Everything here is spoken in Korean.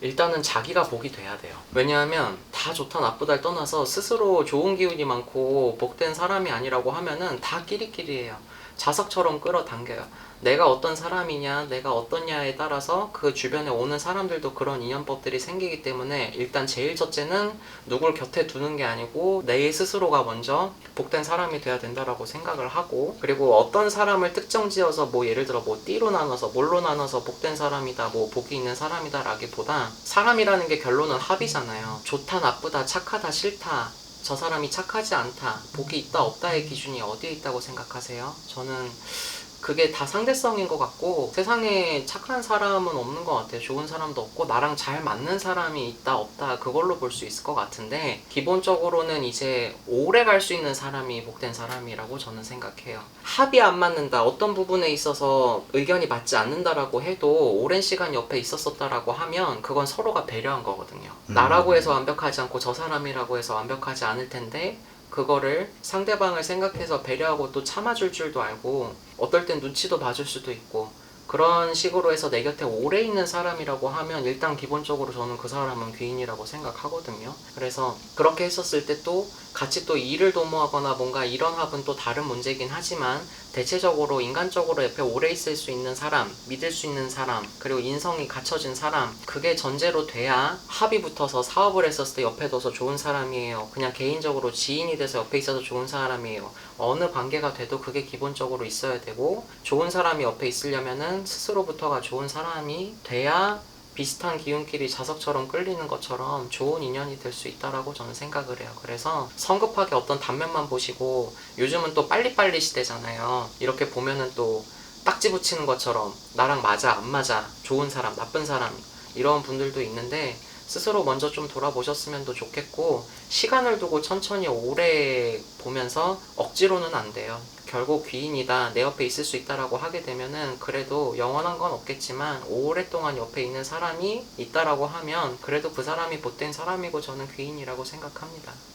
일단은 자기가 복이 돼야 돼요. 왜냐하면 다 좋다 나쁘다를 떠나서 스스로 좋은 기운이 많고 복된 사람이 아니라고 하면은 다 끼리끼리예요. 자석처럼 끌어당겨요. 내가 어떤 사람이냐, 내가 어떠냐에 따라서 그 주변에 오는 사람들도 그런 인연법들이 생기기 때문에 일단 제일 첫째는 누굴 곁에 두는 게 아니고 내 스스로가 먼저 복된 사람이 돼야 된다라고 생각을 하고 그리고 어떤 사람을 특정 지어서 뭐 예를 들어 뭐 띠로 나눠서 뭘로 나눠서 복된 사람이다, 뭐 복이 있는 사람이다라기보다 사람이라는 게 결론은 합이잖아요. 좋다, 나쁘다, 착하다, 싫다. 저 사람이 착하지 않다, 복이 있다, 없다의 기준이 어디에 있다고 생각하세요? 저는 그게 다 상대성인 것 같고 세상에 착한 사람은 없는 것 같아요. 좋은 사람도 없고 나랑 잘 맞는 사람이 있다 없다 그걸로 볼 수 있을 것 같은데 기본적으로는 이제 오래 갈 수 있는 사람이 복된 사람이라고 저는 생각해요. 합이 안 맞는다 어떤 부분에 있어서 의견이 맞지 않는다라고 해도 오랜 시간 옆에 있었었다라고 하면 그건 서로가 배려한 거거든요. 음. 나라고 해서 완벽하지 않고 저 사람이라고 해서 완벽하지 않을 텐데 그거를 상대방을 생각해서 배려하고 또 참아줄 줄도 알고 어떨 땐 눈치도 봐줄 수도 있고 그런 식으로 해서 내 곁에 오래 있는 사람이라고 하면 일단 기본적으로 저는 그 사람은 귀인이라고 생각하거든요. 그래서 그렇게 했었을 때 또 같이 또 일을 도모하거나 뭔가 이런 합은 또 다른 문제긴 하지만 대체적으로 인간적으로 옆에 오래 있을 수 있는 사람, 믿을 수 있는 사람, 그리고 인성이 갖춰진 사람, 그게 전제로 돼야 합이 붙어서 사업을 했었을 때 옆에 둬서 좋은 사람이에요. 그냥 개인적으로 지인이 돼서 옆에 있어서 좋은 사람이에요. 어느 관계가 돼도 그게 기본적으로 있어야 되고, 좋은 사람이 옆에 있으려면은 스스로부터가 좋은 사람이 돼야 비슷한 기운끼리 자석처럼 끌리는 것처럼 좋은 인연이 될 수 있다라고 저는 생각을 해요. 그래서 성급하게 어떤 단면만 보시고 요즘은 또 빨리빨리 시대잖아요. 이렇게 보면은 또 딱지 붙이는 것처럼 나랑 맞아 안 맞아 좋은 사람 나쁜 사람 이런 분들도 있는데 스스로 먼저 좀 돌아보셨으면 더 좋겠고 시간을 두고 천천히 오래 보면서 억지로는 안 돼요. 결국 귀인이다 내 옆에 있을 수 있다라고 하게 되면은 그래도 영원한 건 없겠지만 오랫동안 옆에 있는 사람이 있다라고 하면 그래도 그 사람이 못된 사람이고 저는 귀인이라고 생각합니다.